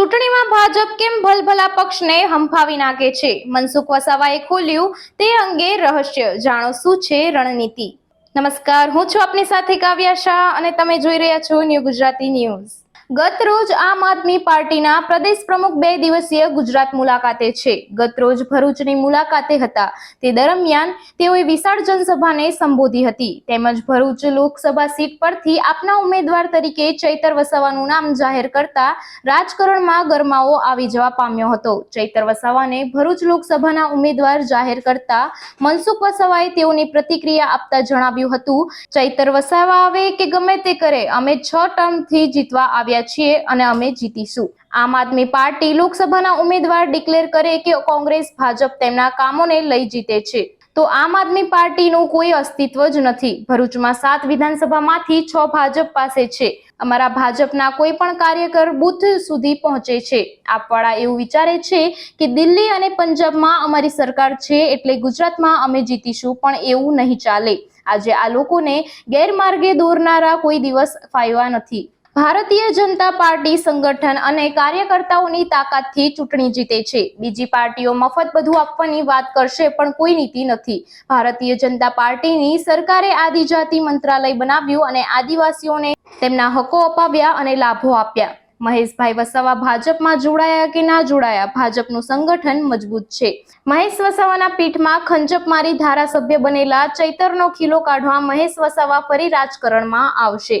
ચૂંટણીમાં ભાજપ કેમ ભલભલા પક્ષને હંફાવી નાખે છે? મનસુખ વસાવાએ ખોલ્યું તે અંગે રહસ્ય. જાણો શું છે રણનીતિ? નમસ્કાર, હું છું આપની સાથે કાવ્યા શાહ અને તમે જોઈ રહ્યા છો ન્યૂ ગુજરાતી ન્યૂઝ. ગત રોજ આમ આદમી પાર્ટીના પ્રદેશ પ્રમુખ બે દિવસીય ગુજરાત મુલાકાતે છે. ગત રોજ ભરૂચની મુલાકાતે હતા. તે દરમિયાન તેઓએ વિશાળ જનસભાને સંબોધી હતી. તેમજ ભરૂચ લોકસભા સીટ પરથી આપના ઉમેદવાર તરીકે ચૈતર વસાવાનું નામ જાહેર કરતા રાજકારણમાં ગરમાવો આવી જવા પામ્યો હતો. ચૈતર વસાવાને ભરૂચ લોકસભાના ઉમેદવાર જાહેર કરતા મનસુખ વસાવાએ તેઓની પ્રતિક્રિયા આપતા જણાવ્યું હતું. ચૈતર વસાવા આવે કે ગમે તે કરે, અમે છ ટર્મથી જીતવા આવ્યા છીએ અને અમે જીતીશું. આમ આદમી પાર્ટી લોકસભાના ઉમેદવાર ડિક્લેર કરે કે કોંગ્રેસ, ભાજપ તેમના કામોને લઈ જીતે છે. તો આમ આદમી પાર્ટીનું કોઈ અસ્તિત્વ જ નથી. ભરૂચમાં સાત વિધાનસભામાંથી છ ભાજપ પાસે છે. અમારા ભાજપના કોઈ પણ કાર્યકર બુથ સુધી પહોંચે છે. આપવાળા એવું વિચારે છે કે દિલ્હી અને પંજાબમાં અમારી સરકાર છે એટલે ગુજરાતમાં અમે જીતીશું, પણ એવું નહીં ચાલે. આજે આ લોકોને ગેરમાર્ગે દોરનારા કોઈ દિવસ ફાયવા નથી. ભારતીય જનતા પાર્ટી સંગઠન અને કાર્યકર્તાઓની તાકાતથી ચૂંટણી જીતે છે. બીજી પાર્ટીઓ મફત બધું આપવાની વાત કરશે, પણ કોઈ નીતિ નથી. ભારતીય જનતા પાર્ટીની સરકારે આદિજાતિ મંત્રાલય બનાવ્યું અને આદિવાસીઓને તેમના હકો અપાવ્યા અને લાભો આપ્યા. મહેશભાઈ વસાવા ભાજપમાં જોડાયા કે ના જોડાયા? ભાજપનું સંગઠન મજબૂત છે. મહેશ વસાવાના પીઠમાં ખંજપ મારી ધારાસભ્ય બનેલા ચૈતરનો ખીલો કાઢવા મહેશ વસાવા ફરી રાજકારણમાં આવશે.